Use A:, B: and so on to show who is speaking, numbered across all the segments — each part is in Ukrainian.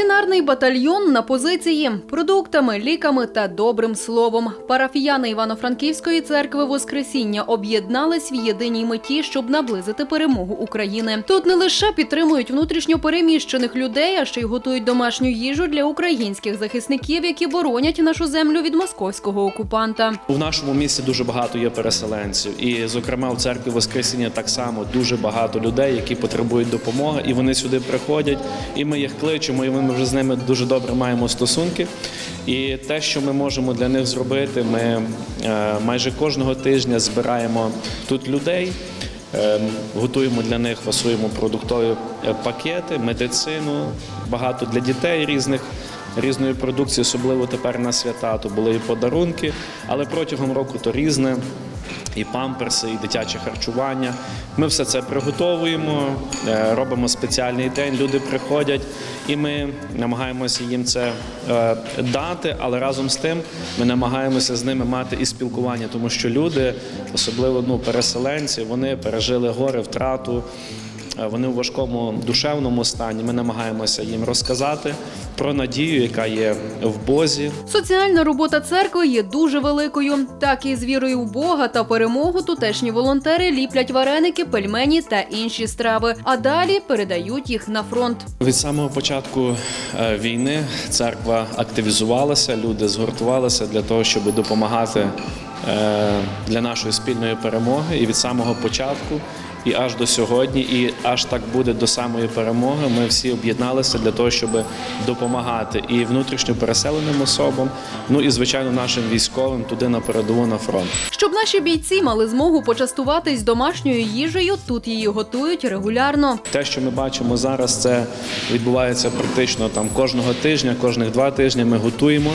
A: Анатолій Гуманітарний батальйон на позиції продуктами, ліками та добрим словом. Парафіяни Івано-Франківської церкви Воскресіння об'єднались в єдиній меті, щоб наблизити перемогу України. Тут не лише підтримують внутрішньо переміщених людей, а ще й готують домашню їжу для українських захисників, які боронять нашу землю від московського окупанта.
B: У нашому місті дуже багато є переселенців, і, зокрема, в церкві Воскресіння так само дуже багато людей, які потребують допомоги, і вони сюди приходять. І ми їх кличемо, і ми вже з ними дуже добре маємо стосунки. І те, що ми можемо для них зробити, ми е, майже кожного тижня збираємо тут людей. Ем, Готуємо для них, фасуємо продуктові е, пакети, медицину, багато для дітей різних різної продукції, особливо тепер на свята. То були і подарунки, але протягом року то різне. І памперси, і дитяче харчування. Ми все це приготовуємо, е, робимо спеціальний день. Люди приходять, і ми намагаємося їм це е, дати. Але разом з тим ми намагаємося з ними мати і спілкування, тому що люди, особливо ну, переселенці, вони пережили горе, втрату. Е, Вони у важкому душевному стані. Ми намагаємося їм розказати про надію, яка є в Бозі,
A: Соціальна робота церкви є дуже великою. Так і з вірою в Бога та перемогу тутешні волонтери ліплять вареники, пельмені та інші страви, а далі передають їх на фронт.
B: Від самого початку е, війни церква активізувалася, люди згуртувалися для того, щоб допомагати е, для нашої спільної перемоги. І від самого початку, і аж до сьогодні, і аж так буде до самої перемоги. Ми всі об'єдналися для того, щоб допомагати і внутрішньо переселеним особам, ну і звичайно нашим військовим туди на передову на фронт.
A: Щоб наші бійці мали змогу почастуватись домашньою їжею, тут її готують регулярно.
B: Те, що ми бачимо зараз, це відбувається практично там кожного тижня, кожних два тижні. Ми готуємо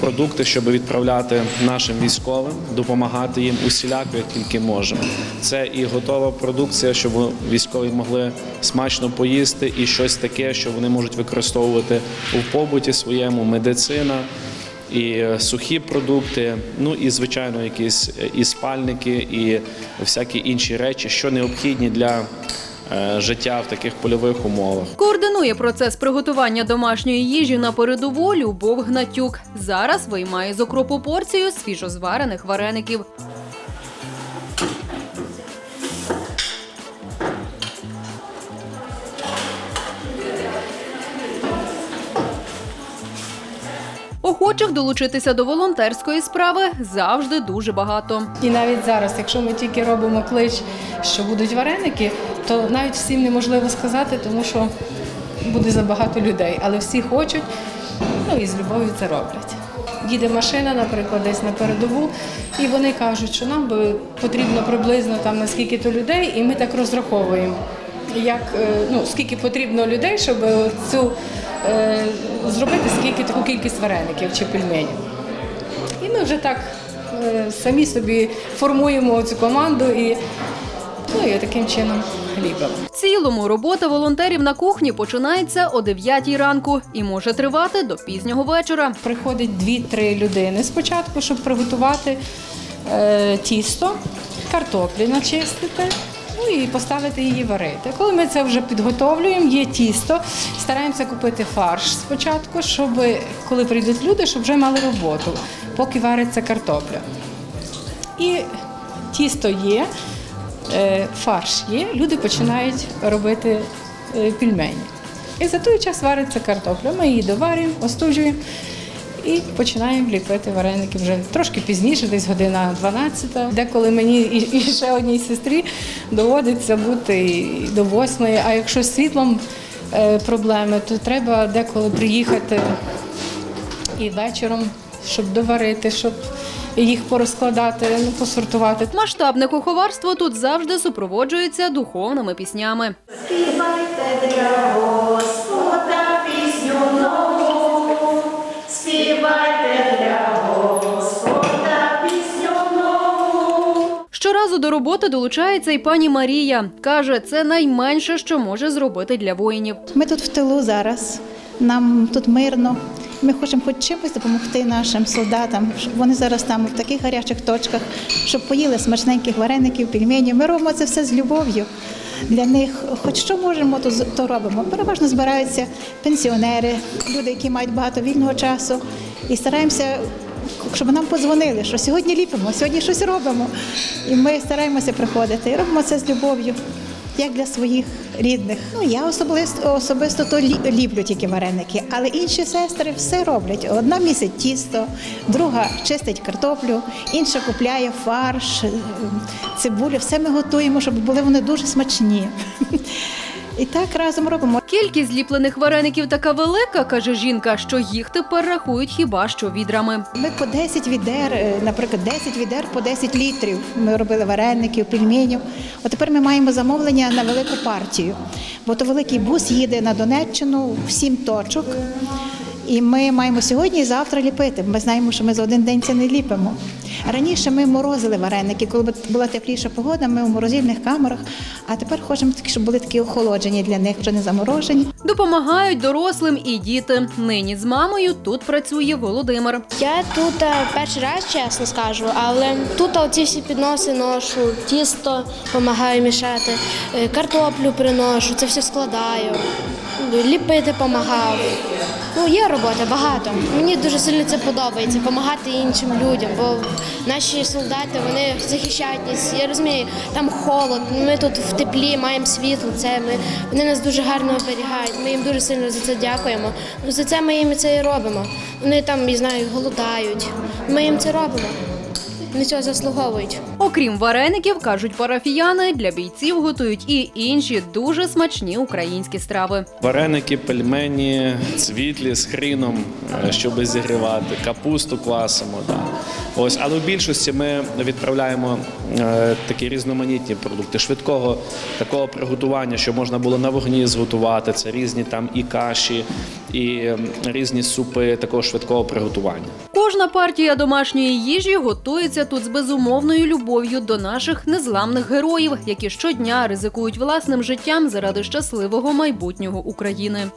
B: продукти, щоб відправляти нашим військовим, допомагати їм усіляко, як тільки можемо. Це і готова продукція, щоб військові могли смачно поїсти, і щось таке, що вони можуть використовувати у побуті своєму, медицина. І е, сухі продукти, ну і звичайно, якісь е, і спальники, і всякі інші речі, що необхідні для е, життя в таких польових умовах.
A: Координує процес приготування домашньої їжі на передову Любов Гнатюк. Зараз виймає з окропу порцію свіжозварених вареників. Охочих долучитися до волонтерської справи завжди дуже багато.
C: І навіть зараз, якщо ми тільки робимо клич, що будуть вареники, то навіть всім неможливо сказати, тому що буде забагато людей. Але всі хочуть, ну і з любов'ю це роблять. Їде машина, наприклад, десь на передову, і вони кажуть, що нам би потрібно приблизно там на скільки то людей, і ми так розраховуємо. Як е, ну скільки потрібно людей, щоб цю е, зробити скільки таку кількість вареників чи пельменів. І ми вже так е, самі собі формуємо цю команду і, ну, і таким чином ліпимо.
A: В цілому робота волонтерів на кухні починається о 9 ранку і може тривати до пізнього вечора.
C: Приходить 2-3 людини спочатку, щоб приготувати е, тісто, картоплі начистити. Ну і поставити її варити. Коли ми це вже підготовлюємо, є тісто, стараємося купити фарш спочатку, щоб коли прийдуть люди, щоб вже мали роботу, поки вариться картопля. І тісто є, фарш є, люди починають робити е, пельмені. І за той час вариться картопля. Ми її доварюємо, остужуємо і починаємо ліпити вареники вже трошки пізніше, десь година 12. Деколи мені і, і ще одній сестрі доводиться бути до восьмої, а якщо з світлом е, проблеми, то треба деколи приїхати і вечором, щоб доварити, щоб їх порозкладати, ну, посортувати.
A: Масштабне куховарство тут завжди супроводжується духовними піснями.
D: Співайте для Господа пісню нову, співайте для Господа пісню нову.
A: Щоразу до роботи долучається і пані Марія. Каже, це найменше, що може зробити для воїнів.
E: Ми тут в тилу зараз, нам тут мирно. Ми хочемо хоч чимось допомогти нашим солдатам. щоб Вони зараз там в таких гарячих точках, щоб поїли смачненьких вареників, пельменів. Ми робимо це все з любов'ю. для них хоч що можемо, то, то робимо. Переважно збираються пенсіонери, люди, які мають багато вільного часу, і стараємося. Щоб нам подзвонили, що сьогодні ліпимо, сьогодні щось робимо. І ми стараємося приходити. І робимо це з любов'ю, як для своїх рідних. Ну я особисто особисто то лі- ліплю тільки вареники, але інші сестри все роблять. Одна місить тісто, друга чистить картоплю, інша купляє фарш, е, цибулю. Все ми готуємо, щоб були вони дуже смачні. І так разом робимо.
A: Кількість зліплених вареників така велика, каже жінка, що їх тепер рахують хіба що відрами.
E: Ми по 10 відер, е, наприклад, 10 відер по 10 літрів. Ми робили вареників, пельменів. От тепер ми маємо замовлення на велику партію. Бо то великий бус їде на Донеччину в сім точок. І ми маємо сьогодні і завтра ліпити. Ми знаємо, що ми за один день це не ліпимо. Раніше ми морозили вареники, коли була тепліша погода, ми у морозильних камерах, а тепер хочемо, щоб були такі охолоджені для них, вже не заморожені.
A: Допомагають дорослим і діти. Нині з мамою тут працює Володимир.
F: Я тут е, перший раз, чесно скажу, але тут оці всі підноси ношу, тісто допомагаю мішати, е, картоплю приношу, це все складаю, ліпити допомагав. Ну, є робота багато. Мені дуже сильно це подобається, допомагати іншим людям, бо наші солдати вони захищають нас. Я розумію, там холод, ми тут в теплі маємо світло. Це ми вони нас дуже гарно оберігають. Ми їм дуже сильно за це дякуємо. Ну, за це ми їм це і робимо. Вони там, я знаю, голодають. Ми їм це робимо. Вони цього заслуговують.
A: Окрім вареників, кажуть парафіяни, для бійців готують і інші дуже смачні українські страви.
B: Вареники, пельмені, цвітлі з хріном, е, щоб зігрівати, капусту квасимо. Да. Ось, але в більшості ми відправляємо е, такі різноманітні продукти швидкого такого приготування, що можна було на вогні зготувати. Це різні там і каші, і різні супи такого швидкого приготування.
A: Кожна партія домашньої їжі готується тут з безумовною любов'ю до наших незламних героїв, які щодня ризикують власним життям заради щасливого майбутнього України.